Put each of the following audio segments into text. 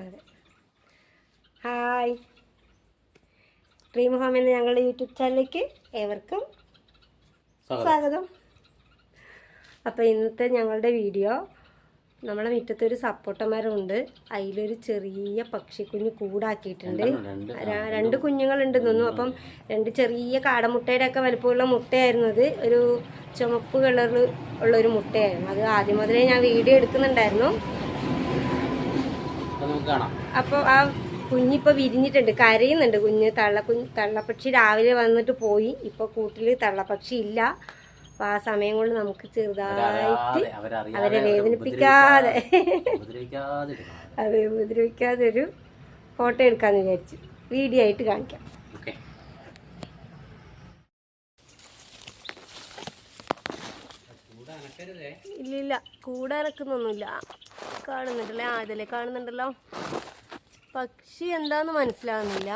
അതെ. Hi dream home എന്ന ഞങ്ങളുടെ യൂട്യൂബ് ചാനലിലേക്ക് ഏവർക്കും സ്വാഗതം. അപ്പോൾ ഇന്നത്തെ ഞങ്ങളുടെ വീഡിയോ നമ്മളെ മുറ്റത്തൊരു സപ്പോട്ടമരമുണ്ട് അതിലൊരു ചെറിയ പക്ഷിക്കുഞ്ഞ് കൂടാക്കിയിട്ടുണ്ട്. രണ്ട് കുഞ്ഞുങ്ങളുണ്ട് തോന്നുന്നു. അപ്പം രണ്ട് ചെറിയ കാടമുട്ടയുടെ ഒക്കെ വലുപ്പമുള്ള മുട്ടയായിരുന്നു അത്. ഒരു ചുമപ്പ് കളറിൽ ഉള്ള ഒരു മുട്ടയായിരുന്നു. അത് ആദ്യം മുതലേ ഞാൻ വീഡിയോ എടുക്കുന്നുണ്ടായിരുന്നു. അപ്പോൾ ആ കുഞ്ഞിപ്പോൾ വിരിഞ്ഞിട്ടുണ്ട് കരയുന്നുണ്ട് കുഞ്ഞ്. തള്ള കുഞ്ഞ് തള്ളപ്പക്ഷി രാവിലെ വന്നിട്ട് പോയി. ഇപ്പോൾ കൂട്ടിൽ തള്ളപ്പക്ഷി ഇല്ല. അപ്പൊ ആ സമയം കൊണ്ട് നമുക്ക് ചെറുതായിട്ട് അവരെ അവരെ വേദനിപ്പിക്കാതെ അതെ ഉപദ്രവിക്കാതെ ഒരു ഫോട്ടോ എടുക്കാമെന്ന് വിചാരിച്ചു. വീഡിയോ ആയിട്ട് കാണിക്കാം. ഇല്ലില്ല കൂടെ ഇറക്കുന്നൊന്നുമില്ല. കാണുന്നുണ്ടല്ലേ? ആദ്യമല്ലേ കാണുന്നുണ്ടല്ലോ. പക്ഷി എന്താന്ന് മനസ്സിലാവുന്നില്ല.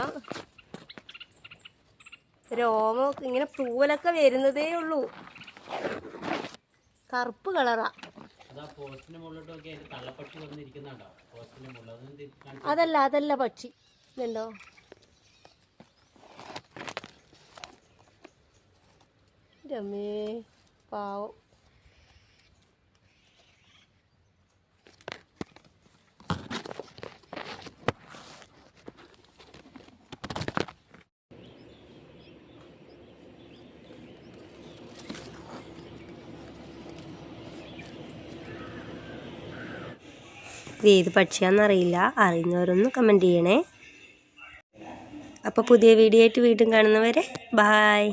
രോമം ഇങ്ങനെ പൂവലൊക്കെ വരുന്നതേ ഉള്ളൂ. കറുപ്പ് കളറാ. അതല്ല അതല്ല പക്ഷി. ഇതുണ്ടോ? രമേ പാവം. ഇത് ഏത് പക്ഷിയാണെന്നറിയില്ല അറിയുന്നവരൊന്ന് കമന്റ് ചെയ്യണേ. അപ്പോൾ പുതിയ വീഡിയോ ആയിട്ട് വീണ്ടും കാണുന്നവരെ ബായ്